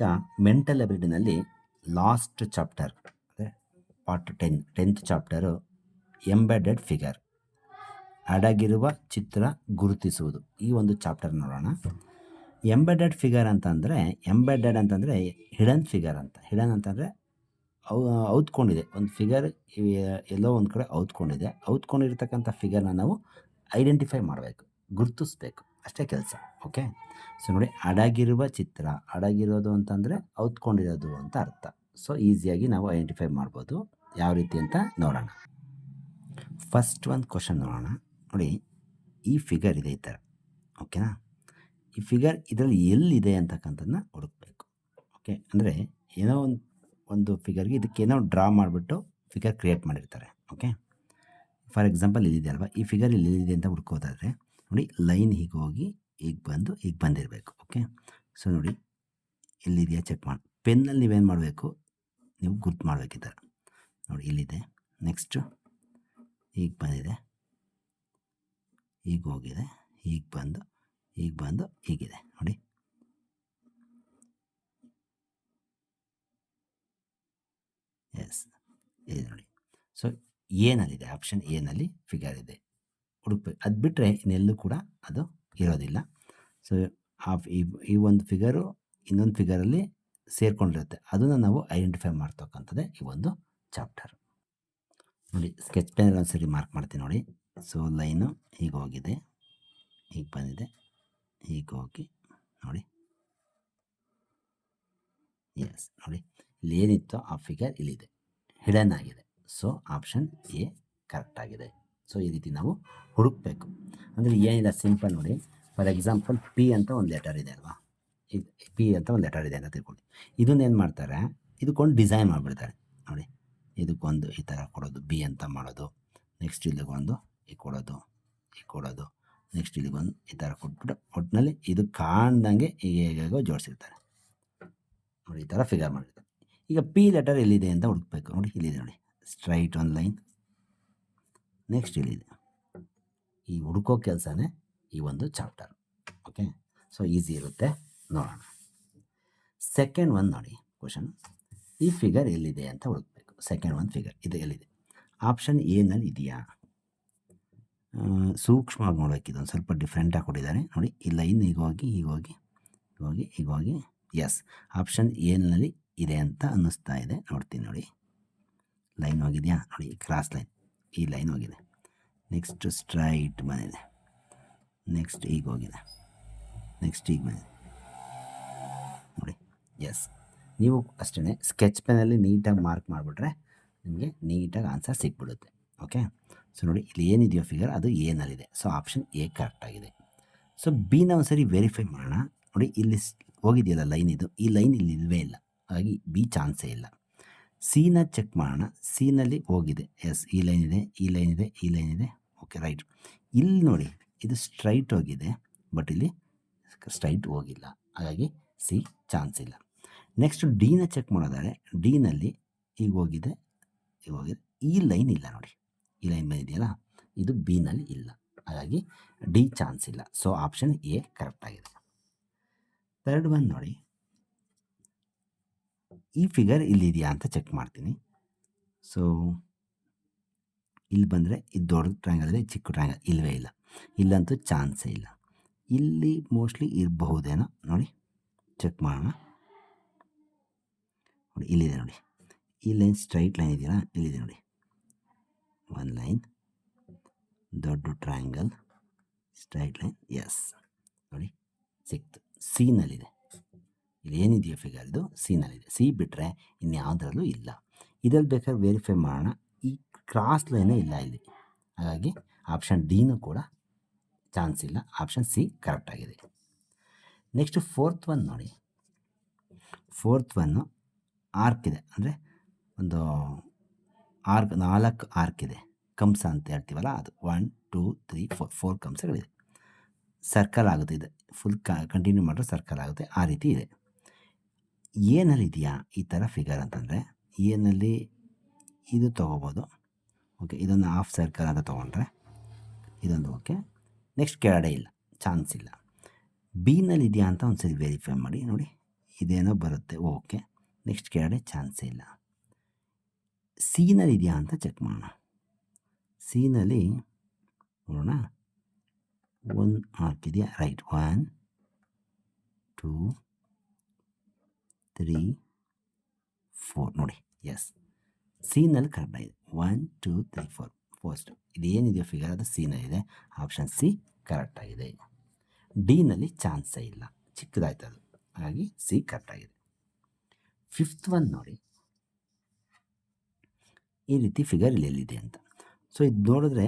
ಈಗ ಮೆಂಟಲ್ ಅಬಿಲಿಟಿನಲ್ಲಿ last chapter ಅಂದರೆ part ten tenth chapter embedded figure ಅಡಗಿರುವ ಚಿತ್ರ ಗುರುತಿಸುವುದು. ಈ ಒಂದು ಚಾಪ್ಟರ್ ನೋಡೋಣ. ಎಂಬೆಡೆಡ್ ಫಿಗರ್ ಅಂತಂದರೆ ಎಂಬೆಡೆಡ್ ಅಂತಂದರೆ ಹಿಡನ್ ಫಿಗರ್ ಅಂತ. ಹಿಡನ್ ಅಂತಂದರೆ ಅವು ಔತ್ಕೊಂಡಿದೆ. ಒಂದು ಫಿಗರ್ ಎಲ್ಲೋ ಒಂದು ಕಡೆ ಔತ್ಕೊಂಡಿದೆ. ಔತ್ಕೊಂಡಿರ್ತಕ್ಕಂಥ ಫಿಗರ್ನ ನಾವು ಐಡೆಂಟಿಫೈ ಮಾಡಬೇಕು, ಗುರುತಿಸ್ಬೇಕು. ಅಷ್ಟೇ ಕೆಲಸ ಓಕೆ ಸೊ ನೋಡಿ, ಅಡಗಿರುವ ಚಿತ್ರ, ಅಡಗಿರೋದು ಅಂತಂದರೆ ಔತ್ಕೊಂಡಿರೋದು ಅಂತ ಅರ್ಥ. ಸೊ ಈಸಿಯಾಗಿ ನಾವು ಐಡೆಂಟಿಫೈ ಮಾಡ್ಬೋದು. ಯಾವ ರೀತಿ ಅಂತ ನೋಡೋಣ. ಫಸ್ಟ್ ಒಂದು ಕ್ವಶನ್ ನೋಡೋಣ. ನೋಡಿ, ಈ ಫಿಗರ್ ಇದೆ ಈ ಥರ ಓಕೆನಾ ಈ ಫಿಗರ್ ಇದರಲ್ಲಿ ಎಲ್ಲಿದೆ ಅಂತಕ್ಕಂಥದ್ದನ್ನ ಹುಡುಕಬೇಕು ಓಕೆ ಅಂದರೆ ಏನೋ ಒಂದು ಒಂದು ಫಿಗರ್ಗೆ ಇದಕ್ಕೆ ಏನೋ ಡ್ರಾ ಮಾಡಿಬಿಟ್ಟು ಫಿಗರ್ ಕ್ರಿಯೇಟ್ ಮಾಡಿರ್ತಾರೆ ಓಕೆ ಫಾರ್ ಎಕ್ಸಾಂಪಲ್ ಇಲ್ಲಿದೆ ಅಲ್ವಾ ಈ ಫಿಗರ್ ಇಲ್ಲಿ ಎಲ್ಲಿದೆ ಅಂತ ಹುಡ್ಕೋದಾದ್ರೆ ನೋಡಿ ಲೈನ್ ಹೀಗೆ ಹೋಗಿ ಈಗ ಬಂದು ಈಗ ಬಂದಿರಬೇಕು, ಓಕೆ? ಸೊ ನೋಡಿ ಇಲ್ಲಿದೆಯಾ ಚೆಕ್ ಮಾಡಿ, ಪೆನ್ನಲ್ಲಿ ನೀವೇನು ಮಾಡಬೇಕು? ನೀವು ಗುರ್ತು ಮಾಡಬೇಕು ಈ ಥರ ನೋಡಿ ಇಲ್ಲಿದೆ, ನೆಕ್ಸ್ಟು ಈಗ ಬಂದಿದೆ. ಈಗ ಹೋಗಿದೆ ಈಗ ಬಂದು ಈಗ ಬಂದು, ಹೀಗಿದೆ, ನೋಡಿ. ಎಸ್, ಇದೆ ನೋಡಿ. ಸೊ ಏನಲ್ಲಿದೆ ಆಪ್ಷನ್ ಏನಲ್ಲಿ ಫಿಗರ್ ಇದೆ. ಹುಡುಕ್ಬೇಕು ಅದು ಬಿಟ್ಟರೆ ಇನ್ನೆಲ್ಲೂ ಕೂಡ ಅದು ಇರೋದಿಲ್ಲ. ಸೊ ಆ ಈ ಒಂದು ಫಿಗರು ಇನ್ನೊಂದು ಫಿಗರಲ್ಲಿ ಸೇರ್ಕೊಂಡಿರುತ್ತೆ. ಅದನ್ನು ನಾವು ಐಡೆಂಟಿಫೈ ಮಾಡ್ತಕ್ಕಂಥದ್ದೇ ಈ ಒಂದು ಚಾಪ್ಟರ್ ನೋಡಿ ಸ್ಕೆಚ್ ಪೆನ್ ಒಂದು ಸರಿ ಮಾರ್ಕ್ ಮಾಡ್ತೀನಿ ನೋಡಿ. ಸೊ ಲೈನು ಹೀಗೆ ಹೋಗಿದೆ. ಹೀಗೆ ಬಂದಿದೆ. ಹೀಗೆ ಹೋಗಿ, ನೋಡಿ. ಎಸ್ ನೋಡಿ. ಇಲ್ಲಿ ಏನಿತ್ತೋ ಆ ಫಿಗರ್ ಇಲ್ಲಿದೆ. ಹಿಡನ್ ಆಗಿದೆ. ಸೊ ಆಪ್ಷನ್ ಎ ಕರೆಕ್ಟ್ ಆಗಿದೆ. ಸೊ ಈ ರೀತಿ ನಾವು ಹುಡುಕಬೇಕು. ಅಂದರೆ ಏನಿಲ್ಲ ಸಿಂಪಲ್ ನೋಡಿ. ಫಾರ್ ಎಕ್ಸಾಂಪಲ್ ಪಿ ಅಂತ ಒಂದು ಲೆಟರ್ ಇದೆ ಅಲ್ವಾ? ಇದು ಪಿ ಅಂತ ಒಂದು ಲೆಟರ್ ಇದೆ ಅಂತ ತಿಳ್ಕೊಳ್ಳಿ. ಇದನ್ನ ಏನು ಮಾಡ್ತಾರೆ? ಇದಕ್ಕೊಂದು ಡಿಸೈನ್ ಮಾಡಿಬಿಡ್ತಾರೆ. ನೋಡಿ. ಇದಕ್ಕೊಂದು ಈ ಥರ ಕೊಡೋದು. ಬಿ ಅಂತ ಮಾಡೋದು. ನೆಕ್ಸ್ಟ್ ಇಲ್ಲಿಗೊಂದು ಈ ಕೊಡೋದು. ಈ ಕೊಡೋದು. ನೆಕ್ಸ್ಟ್ ಇಲ್ಲಿಗೊಂದು ಈ ಥರ ಕೊಟ್ಬಿಟ್ಟು ಒಟ್ಟಿನಲ್ಲಿ ಇದು ಕಾಣ್ದಂಗೆ ಈಗ ಹೇಗೋ ಜೋಡಿಸಿರ್ತಾರೆ. ನೋಡಿ, ಈ ಥರ ಫಿಗರ್ ಮಾಡಿರ್ತಾರೆ. ಈಗ ಪಿ ಲೆಟರ್ ಎಲ್ಲಿದೆ ಅಂತ ಹುಡುಕ್ಬೇಕು. ನೋಡಿ, ಇಲ್ಲಿದೆ ನೋಡಿ. ಸ್ಟ್ರೈಟ್ ಒಂದು ಲೈನ್ ನೆಕ್ಸ್ಟ್ ಇಲ್ಲಿದೆ ಈ ಹುಡುಕೋ ಕೆಲಸನೇ ಈ ಒಂದು ಚಾಪ್ಟರ್ ಓಕೆ ಸೊ ಈಸಿ ಇರುತ್ತೆ. ನೋಡೋಣ. ಸೆಕೆಂಡ್ ಒನ್ ನೋಡಿ ಕ್ವಶನ್ ಈ ಫಿಗರ್ ಎಲ್ಲಿದೆ ಅಂತ ಹುಡುಕ್ಬೇಕು. ಸೆಕೆಂಡ್ ಒನ್ ಫಿಗರ್ ಇದು ಎಲ್ಲಿದೆ? ಆಪ್ಷನ್ ಎನಲ್ಲಿ ಇದೆಯಾ? ಸೂಕ್ಷ್ಮವಾಗಿ ನೋಡೋಕೆ ಇದೊಂದು ಸ್ವಲ್ಪ ಡಿಫ್ರೆಂಟಾಗಿ ಕೊಟ್ಟಿದ್ದಾರೆ. ನೋಡಿ ಈ ಲೈನ್ ಈಗ ಹೋಗಿ ಈಗ ಹೋಗಿ ಈಗ ಹೋಗಿ ಈಗ ಹೋಗಿ. ಎಸ್ ಆಪ್ಷನ್ ಎನಲ್ಲಿ ಇದೆ ಅಂತ ಅನ್ನಿಸ್ತಾ ಇದೆ. ನೋಡ್ತೀನಿ ನೋಡಿ. ಲೈನ್ ಹೋಗಿದೆಯಾ? ನೋಡಿ ಕ್ರಾಸ್ ಲೈನ್ ಈ ಲೈನ್ ಹೋಗಿದೆ. ನೆಕ್ಸ್ಟ್ ಸ್ಟ್ರೈಟ್ ಬಂದಿದೆ. ನೆಕ್ಸ್ಟ್ ಈಗ ಹೋಗಿದೆ. ನೆಕ್ಸ್ಟ್ ಈಗ ಬಂದಿದೆ. ನೋಡಿ ಎಸ್ ನೀವು ಅಷ್ಟೇ ಸ್ಕೆಚ್ ಪೆನಲ್ಲಿ ನೀಟಾಗಿ ಮಾರ್ಕ್ ಮಾಡಿಬಿಟ್ರೆ ನಿಮಗೆ ನೀಟಾಗಿ ಆನ್ಸರ್ ಸಿಕ್ಬಿಡುತ್ತೆ ಓಕೆ ಸೊ ನೋಡಿ, ಇಲ್ಲಿ ಏನಿದೆಯೋ ಫಿಗರ್ ಅದು ಏನಲ್ಲಿದೆ ಸೊ ಆಪ್ಷನ್ ಎ ಕರೆಕ್ಟಾಗಿದೆ ಸೊ ಬಿ ಒಂದು ಸರಿ ವೆರಿಫೈ ಮಾಡೋಣ. ನೋಡಿ, ಇಲ್ಲಿ ಹೋಗಿದೆಯಲ್ಲ ಲೈನ್ ಇದು. ಈ ಲೈನ್ ಇಲ್ಲಿ ಇಲ್ಲವೇ ಇಲ್ಲ. ಹಾಗಾಗಿ ಬಿ ಚಾನ್ಸೇ ಇಲ್ಲ. ಸಿನ ಚೆಕ್ ಮಾಡೋಣ. ಸಿನಲ್ಲಿ ಹೋಗಿದೆ. ಎಸ್, ಈ ಲೈನ್ ಇದೆ, ಈ ಲೈನ್ ಇದೆ, ಈ ಲೈನ್ ಇದೆ. Okay, right. ಇಲ್ಲಿ ನೋಡಿ, ಇದು ಸ್ಟ್ರೈಟ್ ಹೋಗಿದೆ, ಬಟ್ ಇಲ್ಲಿ ಸ್ಟ್ರೈಟ್ ಹೋಗಿಲ್ಲ. ಹಾಗಾಗಿ ಸಿ, ಚಾನ್ಸ್ ಇಲ್ಲ. ನೆಕ್ಸ್ಟ್ ಡಿನ ಚೆಕ್ ಮಾಡೋದಾದ್ರೆ, ಡಿನಲ್ಲಿ ಈಗ ಹೋಗಿದೆ ಈಗ ಹೋಗಿದೆ. ಈ ಲೈನ್ ಇಲ್ಲ ನೋಡಿ. ಈ ಲೈನ್ ಬಂದಿದೆಯಲ್ಲ, ಇದು ಬಿನಲ್ಲಿ ಇಲ್ಲ. ಹಾಗಾಗಿ ಡಿ ಚಾನ್ಸ್ ಇಲ್ಲ. ಸೊ, ಆಪ್ಷನ್ ಎ ಕರೆಕ್ಟ್ ಆಗಿದೆ. ಥರ್ಡ್ ಒನ್ ನೋಡಿ. ಈ ಫಿಗರ್ ಇಲ್ಲಿದೆಯಾ ಅಂತ ಚೆಕ್ ಮಾಡ್ತೀನಿ. ಸೊ ಇಲ್ಲಿ ಬಂದರೆ ಇದು ದೊಡ್ಡ ಟ್ರ್ಯಾಂಗಲ್ ಇದೆ ಚಿಕ್ಕ ಟ್ರ್ಯಾಂಗಲ್ ಇಲ್ಲವೇ ಇಲ್ಲ. ಇಲ್ಲಂತೂ ಚಾನ್ಸೇ ಇಲ್ಲ. ಇಲ್ಲಿ ಮೋಸ್ಟ್ಲಿ ಇರಬಹುದೇನೋ ನೋಡಿ ಚೆಕ್ ಮಾಡೋಣ. ನೋಡಿ, ಇಲ್ಲಿದೆ ನೋಡಿ. ಈ ಲೈನ್ ಸ್ಟ್ರೈಟ್ ಲೈನ್ ಇದೆಯಲ್ಲ, ಇಲ್ಲಿದೆ ನೋಡಿ. ಒಂದು ಲೈನ್ ದೊಡ್ಡ ಟ್ರಯಾಂಗಲ್ ಸ್ಟ್ರೈಟ್ ಲೈನ್ ಎಸ್ ನೋಡಿ, ಸಿಕ್ತು. ಸಿನಲ್ಲಿದೆ ಇಲ್ಲಿ ಏನಿದೆಯೋ ಫಿಗರ್ ಇದು ಸಿನಲ್ಲಿದೆ ಸಿ ಬಿಟ್ಟರೆ ಇನ್ಯಾವುದರಲ್ಲೂ ಇಲ್ಲ. ಇದರಲ್ಲಿ ಬೇಕಾದ್ರೆ ವೆರಿಫೈ ಮಾಡೋಣ. ಈ ಕ್ರಾಸ್ ಲೈನೇ ಇಲ್ಲ ಇಲ್ಲಿ. ಹಾಗಾಗಿ ಆಪ್ಷನ್ ಡಿನೂ ಕೂಡ ಚಾನ್ಸ್ ಇಲ್ಲ. ಆಪ್ಷನ್ ಸಿ ಕರೆಕ್ಟ್ ಆಗಿದೆ. ನೆಕ್ಸ್ಟ್ ಫೋರ್ತ್ ಒನ್ ನೋಡಿ. ಫೋರ್ತ್ ಒನ್ನು ಆರ್ಕ್ ಇದೆ. ಅಂದರೆ ಒಂದು ಆರ್ಕ್ ನಾಲ್ಕು ಆರ್ಕ್ ಇದೆ. ಕಂಸ ಅಂತ ಹೇಳ್ತೀವಲ್ಲ ಅದು. One two three four four ಕಂಸಗಳಿದೆ circle ಆಗುತ್ತೆ ಇದೆ. ಫುಲ್ ಕಂಟಿನ್ಯೂ ಮಾಡಿದ್ರೆ ಸರ್ಕಲ್ ಆಗುತ್ತೆ. ಆ ರೀತಿ ಇದೆ. ಏನಲ್ಲಿ ಇದೆಯಾ ಈ ಥರ ಫಿಗರ್ ಅಂತಂದರೆ? ಏನಲ್ಲಿ ಇದು ತೊಗೋಬೋದು. ಓಕೆ ಇದೊಂದು ಹಾಫ್ ಸರ್ಕಲ್ ಅಂತ ತೊಗೊಂಡ್ರೆ ಇದೊಂದು ಓಕೆ ನೆಕ್ಸ್ಟ್ ಕೆಳಗಡೆ ಇಲ್ಲ ಚಾನ್ಸ್ ಇಲ್ಲ. ಬಿನಲ್ಲಿ ಇದೆಯಾ ಅಂತ ಒಂದು ಸರಿ ವೆರಿಫೈ ಮಾಡಿ, ನೋಡಿ ಇದೇನೋ ಬರುತ್ತೆ ಓಕೆ ನೆಕ್ಸ್ಟ್ ಕೆಳಗಡೆ ಚಾನ್ಸ್ ಇಲ್ಲ. ಸಿನಲ್ಲಿ ಇದೆಯಾ ಅಂತ ಚೆಕ್ ಮಾಡೋಣ. ಸಿನಲ್ಲಿ ನೋಡೋಣ. ಒನ್ ಇದೆಯಾ? Right one two three four ನೋಡಿ ಎಸ್ ಸಿನಲ್ಲಿ ಕರೆಕ್ಟ್ ಆಗಿದೆ. One two three four first ಇದೇನಿದೆಯೋ figure ಅದು ಸಿನಲ್ಲಿದೆ ಆಪ್ಷನ್ ಸಿ ಕರೆಕ್ಟ್ ಆಗಿದೆ. ಡಿನಲ್ಲಿ ಚಾನ್ಸೇ ಇಲ್ಲ. ಚಿಕ್ಕದಾಯ್ತು ಅದು. ಹಾಗಾಗಿ ಸಿ ಕರೆಕ್ಟ್ ಆಗಿದೆ. ಫಿಫ್ತ್ ಒನ್ ನೋಡಿ. ಈ ರೀತಿ ಫಿಗರ್ ಇಲ್ಲಿ ಎಲ್ಲಿದೆ ಅಂತ. ಸೊ ಇದು ನೋಡಿದ್ರೆ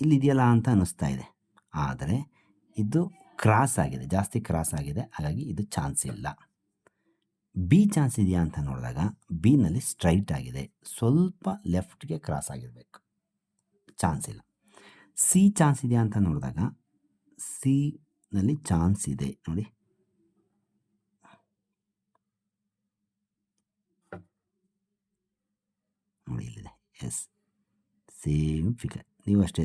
ಇಲ್ಲಿದೆಯಲ್ಲ ಅಂತ ಅನ್ನಿಸ್ತಾ ಇದೆ. ಆದರೆ ಇದು ಕ್ರಾಸ್ ಆಗಿದೆ. ಜಾಸ್ತಿ ಕ್ರಾಸ್ ಆಗಿದೆ. ಹಾಗಾಗಿ ಇದು ಚಾನ್ಸ್ ಇಲ್ಲ. ಬಿ ಚಾನ್ಸ್ ಇದೆಯಾ ಅಂತ ನೋಡಿದಾಗ ಬಿನಲ್ಲಿ ಸ್ಟ್ರೈಟ್ ಆಗಿದೆ. ಸ್ವಲ್ಪ ಲೆಫ್ಟ್ಗೆ ಕ್ರಾಸ್ ಆಗಿರಬೇಕು. ಚಾನ್ಸ್ ಇಲ್ಲ. ಸಿ ಚಾನ್ಸ್ ಇದೆಯಾ ಅಂತ ನೋಡಿದಾಗ ಸಿನಲ್ಲಿ ಚಾನ್ಸ್ ಇದೆ. ನೋಡಿ. ನೋಡಿ ಇಲ್ಲಿದೆ. ಎಸ್. Same figure. ನೀವು ಅಷ್ಟೇ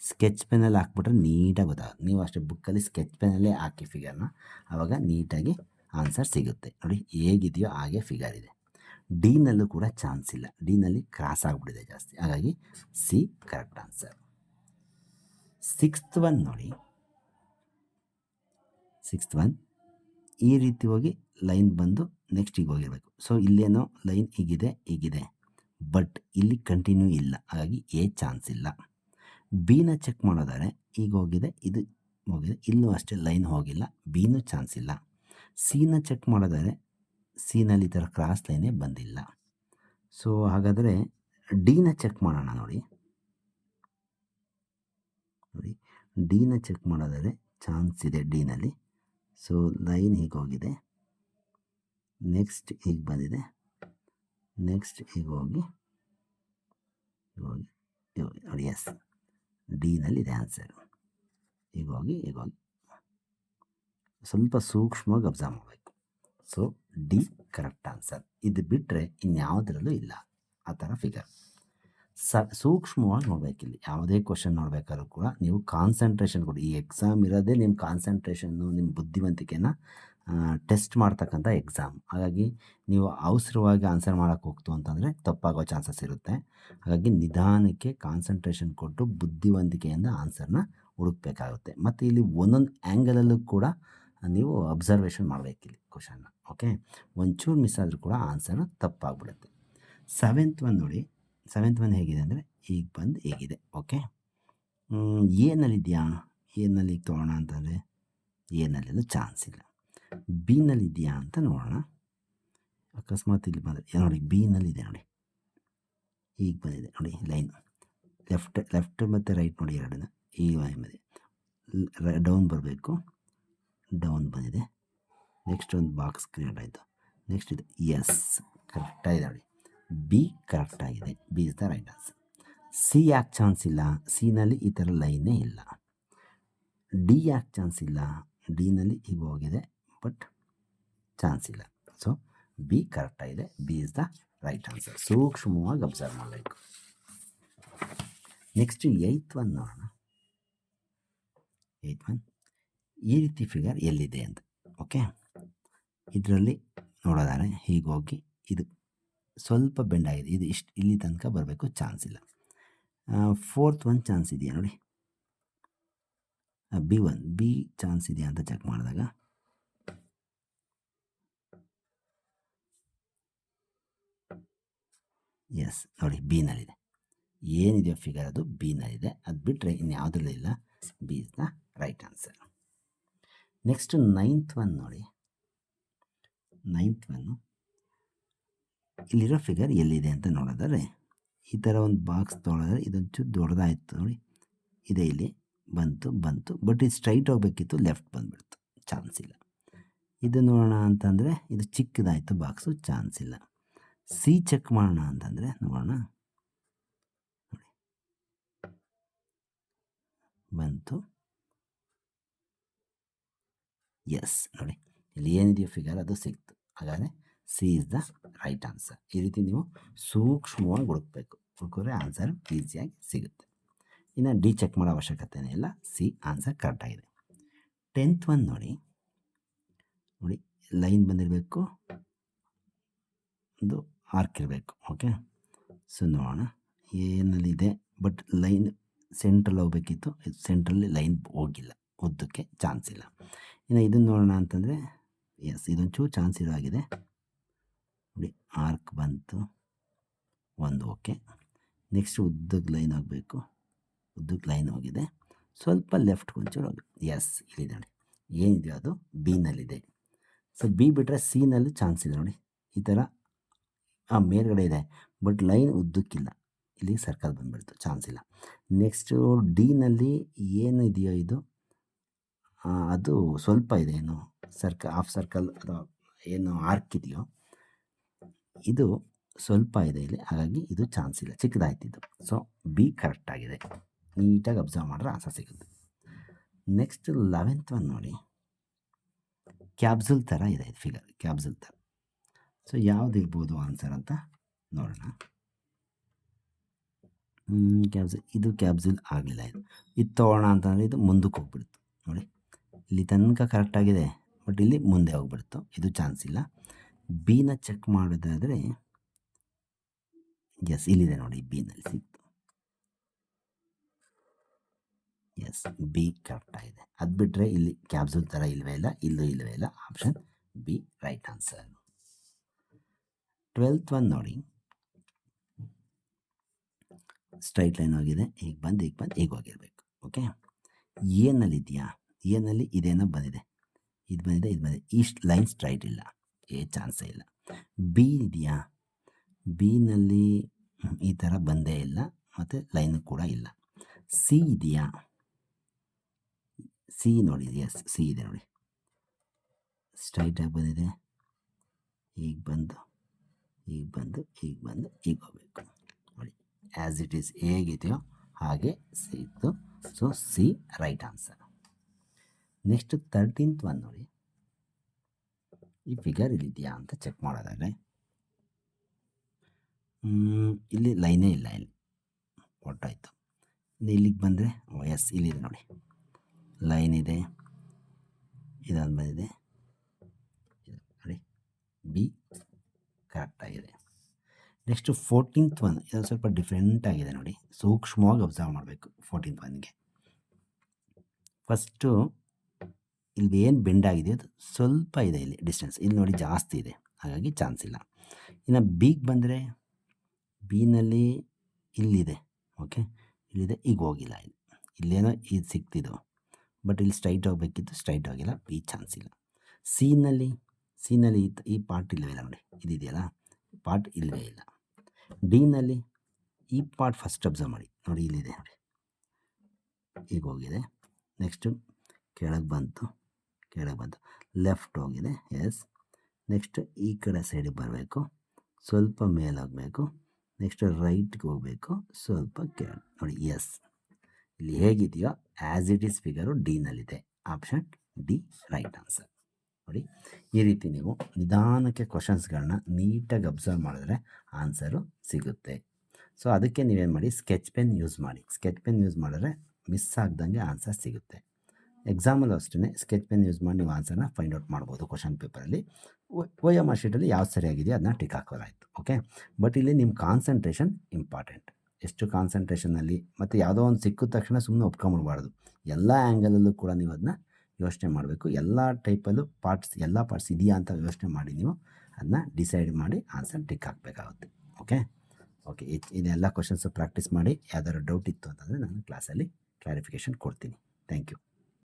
ಸ್ಕೆಚ್ ಪೆನ್ನಲ್ಲಿ ಹಾಕ್ಬಿಟ್ರೆ ನೀಟಾಗಿ ಗೊತ್ತಾಗುತ್ತೆ. ನೀವು ಅಷ್ಟೇ ಬುಕ್ಕಲ್ಲಿ ಸ್ಕೆಚ್ ಪೆನ್ನಲ್ಲೇ ಹಾಕಿ ಫಿಗರ್ನ ಆವಾಗ ನೀಟಾಗಿ ಆನ್ಸರ್ ಸಿಗುತ್ತೆ. ನೋಡಿ, ಹೇಗಿದೆಯೋ ಹಾಗೆ ಫಿಗರ್ ಇದೆ. ಡಿನಲ್ಲೂ ಕೂಡ ಚಾನ್ಸ್ ಇಲ್ಲ. ಡಿನಲ್ಲಿ ಕ್ರಾಸ್ ಆಗಿಬಿಟ್ಟಿದೆ ಜಾಸ್ತಿ. ಹಾಗಾಗಿ C correct answer sixth one ನೋಡಿ. ಸಿಕ್ಸ್ತ್ ಒನ್ ಈ ರೀತಿ ಹೋಗಿ ಲೈನ್ ಬಂದು ನೆಕ್ಸ್ಟ್ ಈಗ ಹೋಗಿರಬೇಕು. ಸೊ ಇಲ್ಲೇನೋ ಲೈನ್ ಹೀಗಿದೆ ಹೀಗಿದೆ. ಬಟ್ ಇಲ್ಲಿ ಕಂಟಿನ್ಯೂ ಇಲ್ಲ. ಹಾಗಾಗಿ ಎ ಚಾನ್ಸ್ ಇಲ್ಲ. ಬಿನ ಚೆಕ್ ಮಾಡೋದಾದ್ರೆ, ಈಗ ಹೋಗಿದೆ, ಇದು ಹೋಗಿದೆ, ಇಲ್ಲೂ ಅಷ್ಟೇ ಲೈನ್ ಹೋಗಿಲ್ಲ. ಬಿನೂ ಚಾನ್ಸ್ ಇಲ್ಲ. ಸಿನ ಚೆಕ್ ಮಾಡಿದರೆ ಸೀನಲ್ಲಿ ಈ ಥರ ಕ್ರಾಸ್ ಲೈನೇ ಬಂದಿಲ್ಲ. ಸೊ, ಹಾಗಾದರೆ ಡಿನ ಚೆಕ್ ಮಾಡೋಣ ನೋಡಿ. ನೋಡಿ, ಡಿನ ಚೆಕ್ ಮಾಡೋದಾದರೆ ಚಾನ್ಸ್ ಇದೆ ಡಿನಲ್ಲಿ. ಸೊ, ಲೈನ್ ಹೀಗೆ ಹೋಗಿದೆ. ನೆಕ್ಸ್ಟ್ ಹೀಗೆ ಬಂದಿದೆ. ನೆಕ್ಸ್ಟ್ ಹೋಗಿ ಹೋಗಿ ಹೋಗಿ ನೋಡಿ, ಎಸ್. ಡಿನಲ್ಲಿದೆ ಆನ್ಸರ್. ಈಗ ಹೋಗಿ ಈಗ ಹೋಗಿ. ಸ್ವಲ್ಪ ಸೂಕ್ಷ್ಮವಾಗಿ ಅಬ್ಸರ್ವ್ ಮಾಡಬೇಕು. ಸೊ ಡಿ ಕರೆಕ್ಟ್ ಆನ್ಸರ್ ಇದು ಬಿಟ್ಟರೆ ಇನ್ಯಾವುದರಲ್ಲೂ ಇಲ್ಲ. ಆ ಥರ ಫಿಗರ್ ಸ, ಸೂಕ್ಷ್ಮವಾಗಿ ನೋಡಬೇಕಿಲ್ಲಿ ಯಾವುದೇ ಕ್ವಶನ್ ನೋಡಬೇಕಾದ್ರೂ ಕೂಡ ನೀವು ಕಾನ್ಸಂಟ್ರೇಷನ್ ಕೊಡಿ. ಈ ಎಕ್ಸಾಮ್ ಇರೋದೇ ನಿಮ್ಮ ಕಾನ್ಸಂಟ್ರೇಷನ್ನು ನಿಮ್ಮ ಬುದ್ಧಿವಂತಿಕೆನ ಟೆಸ್ಟ್ ಮಾಡ್ತಕ್ಕಂಥ ಎಕ್ಸಾಮ್ ಹಾಗಾಗಿ ನೀವು ಅವಸರವಾಗಿ ಆನ್ಸರ್ ಮಾಡೋಕ್ಕೆ ಹೋಗ್ತು ಅಂತಂದರೆ ತಪ್ಪಾಗೋ ಚಾನ್ಸಸ್ ಇರುತ್ತೆ. ಹಾಗಾಗಿ ನಿಧಾನಕ್ಕೆ ಕಾನ್ಸಂಟ್ರೇಷನ್ ಕೊಟ್ಟು ಬುದ್ಧಿವಂತಿಕೆಯಿಂದ ಆನ್ಸರ್ನ ಹುಡುಕ್ಬೇಕಾಗುತ್ತೆ. ಮತ್ತು ಇಲ್ಲಿ ಒಂದೊಂದು ಆ್ಯಂಗಲಲ್ಲೂ ಕೂಡ ನೀವು ಅಬ್ಸರ್ವೇಷನ್ ಮಾಡಬೇಕಿಲ್ಲಿ ಕ್ವಶನ್ನ ಓಕೆ ಒಂಚೂರು ಮಿಸ್ ಆದರೂ ಕೂಡ ಆನ್ಸರ್ ತಪ್ಪಾಗ್ಬಿಡುತ್ತೆ. ಸೆವೆಂತ್ ಒನ್ ನೋಡಿ ಸೆವೆಂತ್ ಒನ್ ಹೇಗಿದೆ ಅಂದರೆ ಈಗ ಬಂದು ಹೇಗಿದೆ ಓಕೆ ಏನಲ್ಲಿದೆಯಾ ಏನಲ್ಲಿ ಈಗ ತೊಗೊಳ್ಳೋಣ ಅಂತಂದರೆ ಏನಲ್ಲಿಂದ ಚಾನ್ಸ್ ಇಲ್ಲ. ಬಿನಲ್ಲಿದೆಯಾ ಅಂತ ನೋಡೋಣ. ಅಕಸ್ಮಾತ್ ಇಲ್ಲಿ ಬಂದರೆ ನೋಡಿ ಬಿನಲ್ಲಿದೆ ನೋಡಿ. ಈಗ ಬಂದಿದೆ, ನೋಡಿ ಲೈನ್ ಲೆಫ್ಟ್ ಲೆಫ್ಟ್ ಮತ್ತು ರೈಟ್ ನೋಡಿ ಎರಡನ್ನ ಈ ಲೈನ್ ಬಂದಿದೆ ಡೌನ್ ಬರಬೇಕು. ಡೌನ್ ಬಂದಿದೆ. ನೆಕ್ಸ್ಟ್ ಒಂದು ಬಾಕ್ಸ್ ಕ್ರಿಯೇಟ್ ಆಯಿತು. ನೆಕ್ಸ್ಟ್ ಇದು ಎಸ್. ಕರೆಕ್ಟಾಗಿದೆ ನೋಡಿ. B ಕರೆಕ್ಟಾಗಿದೆ B is the right answer. C ಯಾಕೆ ಚಾನ್ಸ್ ಇಲ್ಲ? ಸಿನಲ್ಲಿ ಈ ಥರ ಲೈನೇ ಇಲ್ಲ. ಡಿ ಯಾಕೆ ಚಾನ್ಸ್ ಇಲ್ಲ? ಡಿನಲ್ಲಿ ಈಗ ಹೋಗಿದೆ, ಬಟ್ ಚಾನ್ಸ್ ಇಲ್ಲ. So, B ಕರೆಕ್ಟಾಗಿದೆ B is the right answer. ಸೂಕ್ಷ್ಮವಾಗಿ ಅಬ್ಸರ್ವ್ ಮಾಡಬೇಕು. ನೆಕ್ಸ್ಟ್ ಏಯ್ತ್ ಒನ್ ನೋಡೋಣ. Eighth one. ಈ ರೀತಿ ಫಿಗರ್ ಎಲ್ಲಿದೆ ಅಂತ. ಓಕೆ ಇದರಲ್ಲಿ ನೋಡೋದಾದ್ರೆ ಹೀಗೋಗಿ ಹೋಗಿ ಇದು ಸ್ವಲ್ಪ ಬೆಂಡಾಗಿದೆ ಇದು ಇಷ್ಟು ಇಲ್ಲಿ ತನಕ ಬರಬೇಕು ಚಾನ್ಸ್ ಇಲ್ಲ. ಫೋರ್ತ್ ಒನ್ ಚಾನ್ಸ್ ಇದೆಯಾ ನೋಡಿ? ಬಿ ಒನ್ ಬಿ ಚಾನ್ಸ್ ಇದೆಯಾ ಅಂತ ಚೆಕ್ ಮಾಡಿದಾಗ. ಎಸ್ ನೋಡಿ ಬಿನಲ್ಲಿದೆ ಏನಿದೆಯೋ ಫಿಗರ್ ಅದು ಬಿನಲ್ಲಿದೆ ಅದು ಬಿಟ್ಟರೆ ಇನ್ಯಾವುದರಲ್ಲಿಲ್ಲ? B is the right answer next ninth one ನೋಡಿ. ನೈನ್ತ್ ಒನ್ನು ಇಲ್ಲಿರೋ ಫಿಗರ್ ಎಲ್ಲಿದೆ ಅಂತ ನೋಡಿದರೆ, ಈ ಥರ ಒಂದು ಬಾಕ್ಸ್ ತೊಗೊಳೋದ್ರೆ ಇದೊಂಚೂರು ದೊಡ್ಡದಾಯಿತು ನೋಡಿ. ಇದೆ ಇಲ್ಲಿ. ಬಂತು ಬಂತು. ಬಟ್ ಇದು ಸ್ಟ್ರೈಟ್ ಹೋಗಬೇಕಿತ್ತು ಲೆಫ್ಟ್ ಬಂದುಬಿಡ್ತು. ಚಾನ್ಸ್ ಇಲ್ಲ. ಇದು ನೋಡೋಣ ಅಂತಂದರೆ, ಇದು ಚಿಕ್ಕದಾಯಿತು ಬಾಕ್ಸು ಚಾನ್ಸ್ ಇಲ್ಲ. ಸಿ ಚೆಕ್ ಮಾಡೋಣ ಅಂತಂದರೆ, ನೋಡೋಣ. ನೋಡಿ. ಬಂತು. ಎಸ್ ನೋಡಿ. ಇಲ್ಲಿ ಏನಿದೆಯೋ ಫಿಗರ್ ಅದು ಸಿಕ್ತು. ಹಾಗಾದರೆ C is the right answer ಈ ರೀತಿ ನೀವು ಸೂಕ್ಷ್ಮವಾಗಿ ಹುಡುಕ್ಬೇಕು. ಹುಡುಕಿದ್ರೆ ಆನ್ಸರ್ ಈಸಿಯಾಗಿ ಸಿಗುತ್ತೆ. ಇನ್ನು ಡಿ ಚೆಕ್ ಮಾಡೋ ಅವಶ್ಯಕತೆನೇ ಇಲ್ಲ. ಸಿ ಆನ್ಸರ್ ಕರೆಕ್ಟಾಗಿದೆ ಟೆಂತ್ ಒನ್ ನೋಡಿ. ನೋಡಿ ಲೈನ್ ಬಂದಿರಬೇಕು. ಒಂದು ಆರ್ಕ್ ಇರಬೇಕು. ಓಕೆ ಸೊ ನೋಡೋಣ. ಏನಲ್ಲಿದೆ? ಬಟ್ ಲೈನ್ ಸೆಂಟ್ರಲ್ಲಿ ಹೋಗ್ಬೇಕಿತ್ತು. ಇದು ಸೆಂಟ್ರಲ್ಲಿ ಲೈನ್ ಹೋಗಿಲ್ಲ. ಉದ್ದಕ್ಕೆ ಚಾನ್ಸ್ ಇಲ್ಲ. ಇನ್ನು ಇದನ್ನು ನೋಡೋಣ ಅಂತಂದರೆ ಎಸ್ ಇದೊಂಚೂರು ಚಾನ್ಸ್ ಇರೋ ಆಗಿದೆ ನೋಡಿ ಆರ್ಕ್ ಬಂತು. ಒಂದು ಓಕೆ ನೆಕ್ಸ್ಟ್ ಉದ್ದಕ್ಕೆ ಲೈನ್ ಹೋಗಬೇಕು ಉದ್ದಕ್ಕೆ ಲೈನ್ ಹೋಗಿದೆ. ಸ್ವಲ್ಪ ಲೆಫ್ಟ್ ಒಂಚೂರು ಹೋಗಿ. ಎಸ್ ಇಲ್ಲಿದೆ ನೋಡಿ. ಏನಿದೆಯೋ ಅದು? ಬಿನಲ್ಲಿದೆ ಸೊ ಬಿ ಬಿಟ್ಟರೆ ಸಿನಲ್ಲಿ ಚಾನ್ಸ್ ಇದೆ ನೋಡಿ. ಈ ಥರ, ಆ, ಮೇಲ್ಗಡೆ ಇದೆ. ಬಟ್ ಲೈನ್ ಉದ್ದಕ್ಕಿಲ್ಲ. ಇಲ್ಲಿ ಸರ್ಕಲ್ ಬಂದುಬಿಡ್ತು. ಚಾನ್ಸ್ ಇಲ್ಲ. ನೆಕ್ಸ್ಟು ಡಿನಲ್ಲಿ ಏನು ಇದೆಯೋ ಇದು? ಅದು ಸ್ವಲ್ಪ ಇದೆ ಏನು ಸರ್ಕ ಹಾಫ್ ಸರ್ಕಲ್ ಅಥವಾ ಏನು ಆರ್ಕ್ ಇದೆಯೋ, ಇದು ಸ್ವಲ್ಪ ಇದೆ ಇಲ್ಲಿ. ಹಾಗಾಗಿ ಇದು ಚಾನ್ಸ್ ಇಲ್ಲ. ಚಿಕ್ಕದಾಯ್ತಿದ್ದು. ಸೊ ಬಿ ಕರೆಕ್ಟಾಗಿದೆ ನೀಟಾಗಿ ಅಬ್ಸರ್ವ್ ಮಾಡಿದ್ರೆ ಆಸೆ ಸಿಗುತ್ತೆ. ನೆಕ್ಸ್ಟ್ ಲೆವೆಂತ್ ಒನ್ ನೋಡಿ. ಕ್ಯಾಬ್ಸುಲ್ ಥರ ಇದೆ ಇದು ಫಿಗರ್ ಕ್ಯಾಬ್ಸುಲ್ ಥರ ಸೊ ಯಾವ್ದು ಇರ್ಬೋದು ಆನ್ಸರ್ ಅಂತ ನೋಡೋಣ. ಕ್ಯಾಬ್ಸುಲ್ ಇದು ಕ್ಯಾಬ್ಸುಲ್ ಆಗಲಿಲ್ಲ ಇದು. ಇದು ತೊಗೊಳ್ಳೋಣ ಅಂತಂದರೆ ಇದು ಮುಂದಕ್ಕೆ ಹೋಗ್ಬಿಡುತ್ತೆ. ನೋಡಿ. ಇಲ್ಲಿ ತನಕ ಕರೆಕ್ಟಾಗಿದೆ ಬಟ್ ಇಲ್ಲಿ ಮುಂದೆ ಹೋಗ್ಬಿಡ್ತು. ಇದು ಚಾನ್ಸ್ ಇಲ್ಲ. ಬಿನ ಚೆಕ್ ಮಾಡೋದಾದರೆ ಎಸ್ ಇಲ್ಲಿದೆ ನೋಡಿ ಬಿನಲ್ಲಿ ಸಿಕ್ತು. ಎಸ್ ಬಿ ಕರೆಕ್ಟಾಗಿದೆ ಅದು ಬಿಟ್ಟರೆ ಇಲ್ಲಿ ಕ್ಯಾಬ್ಸೂಲ್ ಥರ ಇಲ್ಲವೇ ಇಲ್ಲ ಇಲ್ಲೂ ಇಲ್ಲವೇ ಇಲ್ಲ. Option B right answer twelfth one ನೋಡಿ. ಸ್ಟ್ರೈಟ್ ಲೈನ್ ಹೋಗಿದೆ. ಈಗ ಬಂದು ಈಗ ಬಂದು, ಈಗ ಹೋಗಿರಬೇಕು. ಓಕೆ ಏನಲ್ಲಿ ಇದೆಯಾ ಏನಲ್ಲಿ ಇದೇನೋ ಬಂದಿದೆ. ಇದು ಬಂದಿದೆ ಇದು ಬಂದಿದೆ. ಈಸ್ಟ್ ಲೈನ್ ಸ್ಟ್ರೈಟ್ ಇಲ್ಲ. ಏ ಚಾನ್ಸೇ ಇಲ್ಲ. ಬಿ ಇದೆಯಾ? ಬಿನಲ್ಲಿ ಈ ಥರ ಬಂದೇ ಇಲ್ಲ. ಮತ್ತು ಲೈನು ಕೂಡ ಇಲ್ಲ. ಸಿ ಇದೆಯಾ? ಸಿ ನೋಡಿ, ಎಸ್, ಸಿ ಇದೆ ನೋಡಿ. ಸ್ಟ್ರೈಟಾಗಿ ಬಂದಿದೆ. ಈಗ ಬಂದು ಈಗ ಬಂದು ಈಗ ಬಂದು, ಈಗ ಹೋಗಬೇಕು. ನೋಡಿ ಆ್ಯಸ್ ಇಟ್ ಈಸ್ ಹೇಗಿದೆಯೋ ಹಾಗೆ ಸಿ ಇತ್ತು. So C right answer next thirteenth one ನೋಡಿ. ಈ ಫಿಗರ್ ಇಲ್ಲಿದೆಯಾ ಅಂತ ಚೆಕ್ ಮಾಡೋದಾದರೆ. ಇಲ್ಲಿ ಲೈನೇ ಇಲ್ಲ ಇಲ್ಲಿ. ಒಟ್ಟಾಯಿತು. ಇಲ್ಲಿಗೆ ಬಂದರೆ ಎಸ್ ಇಲ್ಲಿದೆ ನೋಡಿ. ಲೈನ್ ಇದೆ. ಇದೊಂದು ಬಂದಿದೆ. ನೋಡಿ. ಬಿ ಕರೆಕ್ಟಾಗಿದೆ ನೆಕ್ಸ್ಟು ಫೋರ್ಟೀನ್ತ್ ಒನ್ ಇದು ಸ್ವಲ್ಪ ಡಿಫ್ರೆಂಟ್ ಆಗಿದೆ ನೋಡಿ. ಸೂಕ್ಷ್ಮವಾಗಿ ಅಬ್ಸರ್ವ್ ಮಾಡಬೇಕು ಫೋರ್ಟೀನ್ತ್ ಒನ್ಗೆ ಫಸ್ಟು ಇಲ್ಲಿ ಏನು ಬೆಂಡ್ ಆಗಿದೆ? ಅದು ಸ್ವಲ್ಪ ಇದೆ ಇಲ್ಲಿ ಡಿಸ್ಟೆನ್ಸ್ ಇಲ್ಲಿ ನೋಡಿ ಜಾಸ್ತಿ ಇದೆ. ಹಾಗಾಗಿ ಚಾನ್ಸ್ ಇಲ್ಲ. ಇನ್ನು ಬಿಗೆ ಬಂದರೆ ಬಿನಲ್ಲಿ ಇಲ್ಲಿದೆ. ಓಕೆ ಇಲ್ಲಿದೆ. ಈಗ ಹೋಗಿಲ್ಲ ಇಲ್ಲಿ ಇಲ್ಲೇನೋ ಇದು ಸಿಕ್ತಿದ್ದು ಬಟ್ ಇಲ್ಲಿ ಸ್ಟ್ರೈಟ್ ಹೋಗಬೇಕಿತ್ತು. ಸ್ಟ್ರೈಟ್ ಹೋಗಿಲ್ಲ. ಬಿ ಚಾನ್ಸ್ ಇಲ್ಲ. ಸೀನಲ್ಲಿ ಸೀನಲ್ಲಿ ಈ ಈ ಪಾರ್ಟ್ ಇಲ್ಲವೇ ಇಲ್ಲ ನೋಡಿ. ಇದಿದೆಯಲ್ಲ? ಪಾರ್ಟ್ ಇಲ್ಲವೇ ಇಲ್ಲ. ಡಿನಲ್ಲಿ ಈ ಪಾರ್ಟ್ ಫಸ್ಟ್ ಅಬ್ಸರ್ವ್ ಮಾಡಿ. ನೋಡಿ ಇಲ್ಲಿದೆ ನೋಡಿ. ಈಗ ಹೋಗಿದೆ. ನೆಕ್ಸ್ಟು ಕೆಳಗೆ ಬಂತು. ಕೆಳಗೆ ಬಂತು ಲೆಫ್ಟ್ ಹೋಗಿದೆ. ಎಸ್. ನೆಕ್ಸ್ಟ್ ಈ ಕಡೆ ಸೈಡಿಗೆ ಬರಬೇಕು. ಸ್ವಲ್ಪ ಮೇಲಾಗಬೇಕು. ನೆಕ್ಸ್ಟ್ ರೈಟ್ಗೆ ಹೋಗಬೇಕು. ಸ್ವಲ್ಪ ಕೆಳ ನೋಡಿ, ಎಸ್. ಇಲ್ಲಿ ಹೇಗಿದೆಯೋ ಆ್ಯಸ್ ಇಟ್ ಈಸ್ ಫಿಗರು ಡಿನಲ್ಲಿದೆ ಆಪ್ಷನ್ ಡಿ ರೈಟ್ ಆನ್ಸರ್ ನೋಡಿ, ಈ ರೀತಿ ನೀವು ನಿಧಾನಕ್ಕೆ ಕ್ವಶನ್ಸ್ಗಳನ್ನ ನೀಟಾಗಿ ಅಬ್ಸರ್ವ್ ಮಾಡಿದ್ರೆ ಆನ್ಸರು ಸಿಗುತ್ತೆ. ಸೊ ಅದಕ್ಕೆ ನೀವೇನು ಮಾಡಿ? ಸ್ಕೆಚ್ ಪೆನ್ ಯೂಸ್ ಮಾಡಿ. ಸ್ಕೆಚ್ ಪೆನ್ ಯೂಸ್ ಮಾಡಿದ್ರೆ ಮಿಸ್ ಆಗ್ದಂಗೆ ಆನ್ಸರ್ ಸಿಗುತ್ತೆ. ಎಕ್ಸಾಮಲ್ಲೂ ಅಷ್ಟೇ ಸ್ಕೆಚ್ ಪೆನ್ ಯೂಸ್ ಮಾಡಿ ನೀವು ಆನ್ಸರ್ನ ಫೈಂಡ್ ಔಟ್ ಮಾಡ್ಬೋದು ಕ್ವಶನ್ ಪೇಪರಲ್ಲಿ. ಒ ಎಂ ಆರ್ ಶೀಟಲ್ಲಿ ಯಾವ್ದು ಸರಿಯಾಗಿದೆಯೋ ಅದನ್ನ ಟಿಕ್ ಹಾಕೋದಾಯಿತು, ಓಕೆ? ಬಟ್ ಇಲ್ಲಿ ನಿಮ್ಮ ಕಾನ್ಸಂಟ್ರೇಷನ್ ಇಂಪಾರ್ಟೆಂಟ್. ಎಷ್ಟು ಕಾನ್ಸಂಟ್ರೇಷನಲ್ಲಿ ಮತ್ತು ಯಾವುದೋ ಒಂದು ಸಿಕ್ಕಿದ ತಕ್ಷಣ ಸುಮ್ಮನೆ ಒಪ್ಕೊಂಬಿಡ್ಬಾರ್ದು. ಎಲ್ಲ ಆ್ಯಂಗಲಲ್ಲೂ ಕೂಡ ನೀವು ಅದನ್ನ ಯೋಚನೆ ಮಾಡಬೇಕು. ಎಲ್ಲ ಟೈಪಲ್ಲೂ ಪಾರ್ಟ್ಸ್, ಎಲ್ಲ ಪಾರ್ಟ್ಸ್ ಇದೆಯಾ ಅಂತ ಯೋಚನೆ ಮಾಡಿ ನೀವು ಅದನ್ನ ಡಿಸೈಡ್ ಮಾಡಿ ಆನ್ಸರ್ ಟಿಕ್ ಹಾಕಬೇಕಾಗುತ್ತೆ, ಓಕೆ? ಓಕೆ ಇದೆಲ್ಲ ಕ್ವಶನ್ಸು ಪ್ರಾಕ್ಟೀಸ್ ಮಾಡಿ ಯಾವ್ದಾದ್ರು ಡೌಟ್ ಇತ್ತು ಅಂತಂದರೆ ನಾನು ಕ್ಲಾಸಲ್ಲಿ ಕ್ಲಾರಿಫಿಕೇಷನ್ ಕೊಡ್ತೀನಿ. Thank you.